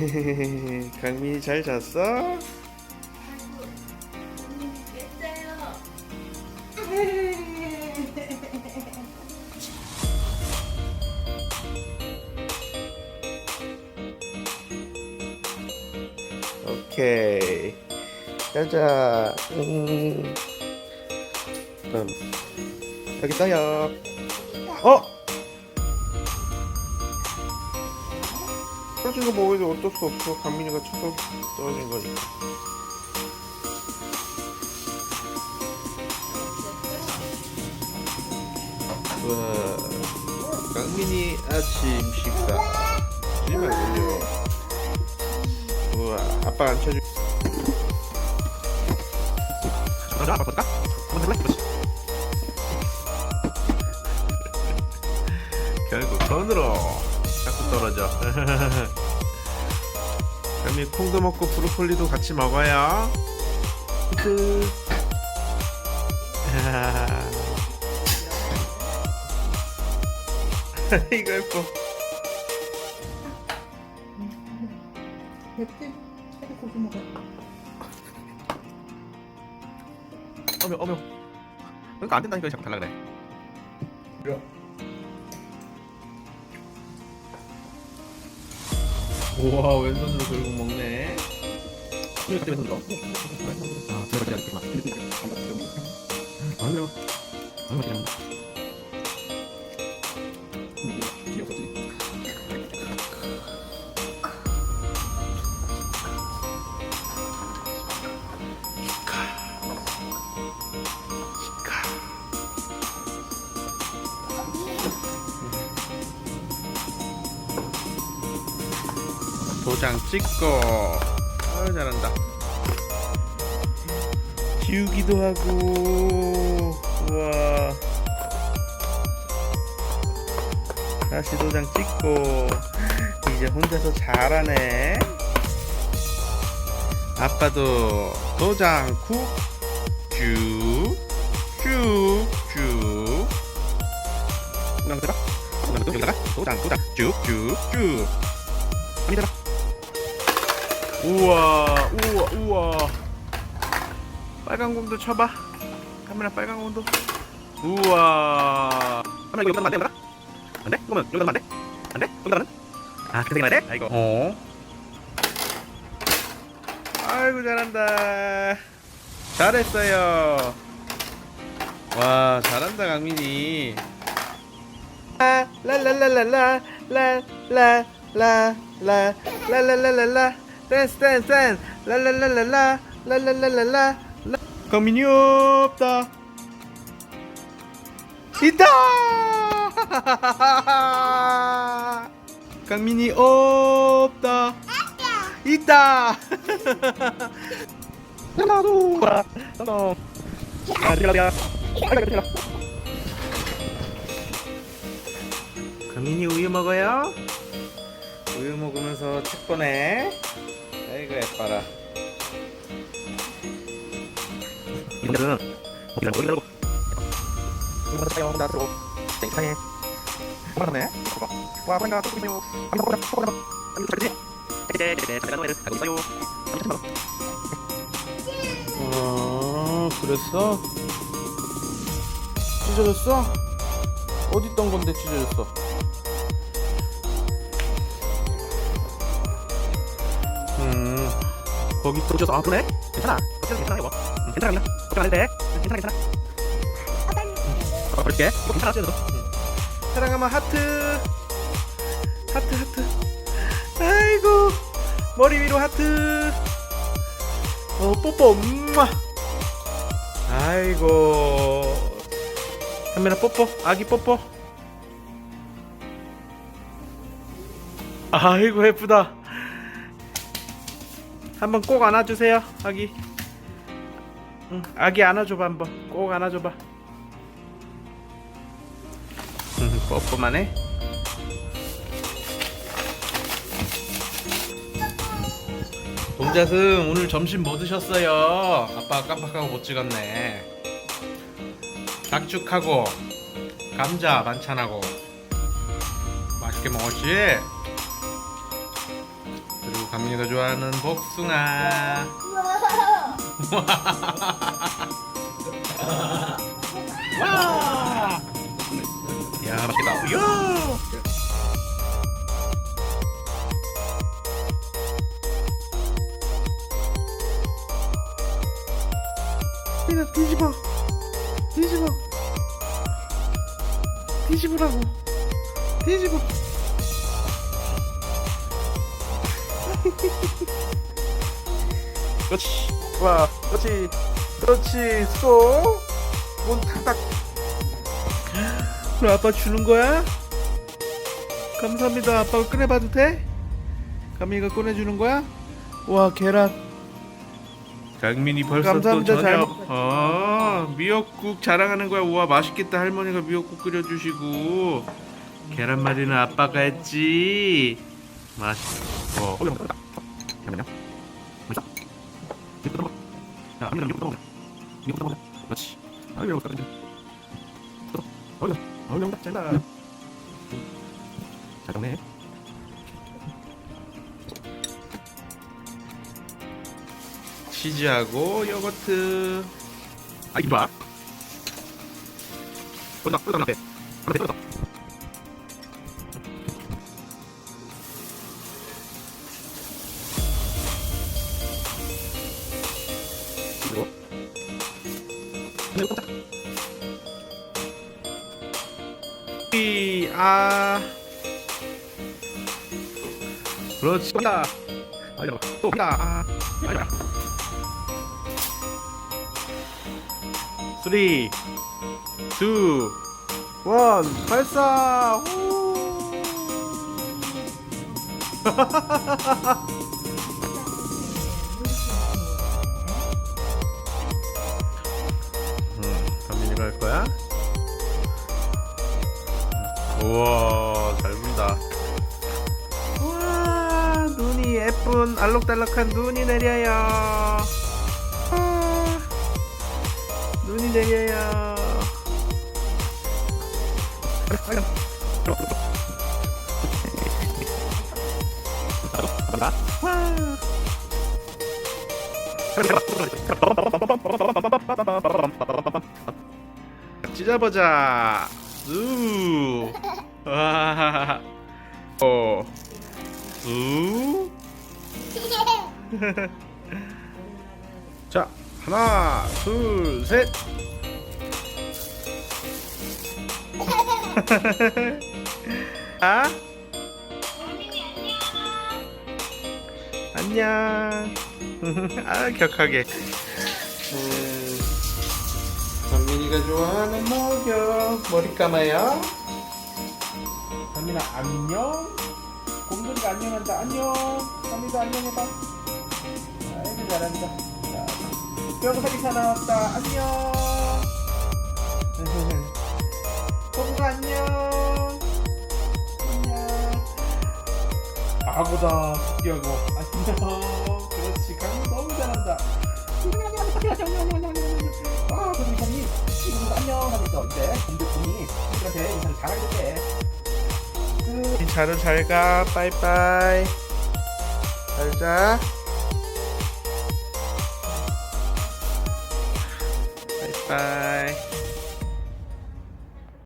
강민이 잘 잤어? 오케이. 가자. 음. 음. 여기 있어요. 어? 떨어진 거 먹어도 어쩔 수 없어. 강민이가 쳐서 떨어진 거니까. 우와. 강민이 아침 식사. 실망이군요. 우와. 아빠 안 쳐줄. 먼저 아빠 볼까? 볼래? 그렇지. 결국 손으로 자꾸 떨어져. 그럼 이 콩도 먹고 브로콜리도 같이 먹어요. 이거 예뻐. 맵지? 차리 고기 먹어. 어며 어며. 그러니까 안 된다니까 자꾸 달라 그래. 우와 왼손으로 결국 먹네. 되면 손 아, 들어가지 않겠구나. 안 돼요. 안돼 도장 찍고. 아유 잘한다. 지우기도 하고. 우와. 다시 도장 찍고. 이제 혼자서 잘하네. 아빠도 도장 쿡. 쭉. 쭉. 쭉. 그다음 대봐. 그다음 또 여기다가 도장 도장 쭉쭉쭉. 대봐. 우와 우와 우와 빨간 공도 쳐봐 카메라 빨간 공도 우와 카메라 이거 여기다 안 돼? 여기다? 안 돼? 그러면 여기다 안 돼? 안 돼? 여기다는? 아 그렇게 해야 돼? 아이고. 어 아이고 잘한다 잘했어요 와 잘한다 강민이 아, 라라라라라 라라라라라 라라라라라 댄스 댄스 댄스 라라라라라 라라라라라 강민이 없다 있다 강민이 없다 있다 나도. 와. 나도. 강민이 우유 먹어요? 우유 먹으면서 책 보네 아이고 예뻐라 이분들은 머리 달고 이거 사요 나 들고 땡사해 고맙네 와 그런가 또 있어요 아무도 보다 보다 아무도 잘지 네네네 제가 노래를 하고 있어요 참어 그랬어? 찢어졌어? 어디 있던 건데 찢어졌어? 거기 또 찢어서 아 그러네? 괜찮아. 어쩌면 괜찮아 이거. 응, 괜찮아 괜찮아 걱정 안 해도 돼. 응, 괜찮아 괜찮아. 어 그럴게. 이거 괜찮아 찢어서 사랑하면 하트. 하트 하트. 아이고 머리 위로 하트. 어 뽀뽀 음마 아이고. 카메라 뽀뽀. 아기 뽀뽀. 아이고 예쁘다 한번 꼭 안아주세요 아기 응, 아기 안아줘봐 한번 꼭 안아줘봐 음, 뽀뽀만 해? 동자승 오늘 점심 뭐 드셨어요? 아빠 깜빡하고 못 찍었네 닭죽하고 감자 반찬하고 맛있게 먹었지? 가민이가 좋아하는 복숭아. 와! 야, 맛있다. 야! 민아 뒤집어. 뒤집어. 뒤집으라고. 뒤집어. 그렇지. 와, 그렇지. 그렇지. 수고. 문 탁탁. 그럼 아빠 주는 거야? 감사합니다. 아빠가 꺼내봐도 돼? 가민이가 꺼내주는 거야? 와 계란. 강민이 벌써 감사합니다. 또잘 저녁. 먹- 어 미역국 자랑하는 거야. 우와 맛있겠다. 할머니가 미역국 끓여주시고 계란말이는 아빠가 했지. 맛있어. 어. 잠깐만요. 맛있어. 이거 먹어. 야, 아미랑 이거 먹어. 이거 먹어. 그렇지. 아, 이거 먹어. 이제. 또. 어. 어, 먹자. 잘라. 잘 먹네. 치즈하고 요거트. 아, 이거 봐. 나, 나, 나, 나. 그 이거 깜짝. 이, 아. 그렇지. 또 한다. 아, 이거 또 한다. 아, 아, 이거. 3, 2, 1, 발사! 후! 우와, 잘 분다. 우와, 눈이 예쁜 알록달록한 눈이 내려요. 아. 눈이 내려요. 와. 찢어보자. 우. 와. 어. 우. 자, 하나, 둘, 셋. 아? 안녕. 아, 격하게. 음, 선민이가 좋아하는 목욕. 머리 감아요. 선민아, 안녕. 곰돌이가 안녕한다. 안녕. 선민이도 안녕해봐. 아이고, 잘한다. 자, 뼈가사리 나왔다. 안녕. 곰도 안녕. 안녕. 아고다 뛰어고 안녕 그렇지 강민 너무 잘한다 아 그리고 이사님 지금도 안녕 있어 이제 공이 친구들한테 인사를 잘하겠대 자루 잘가. 빠이빠이. 잘자. 빠이빠이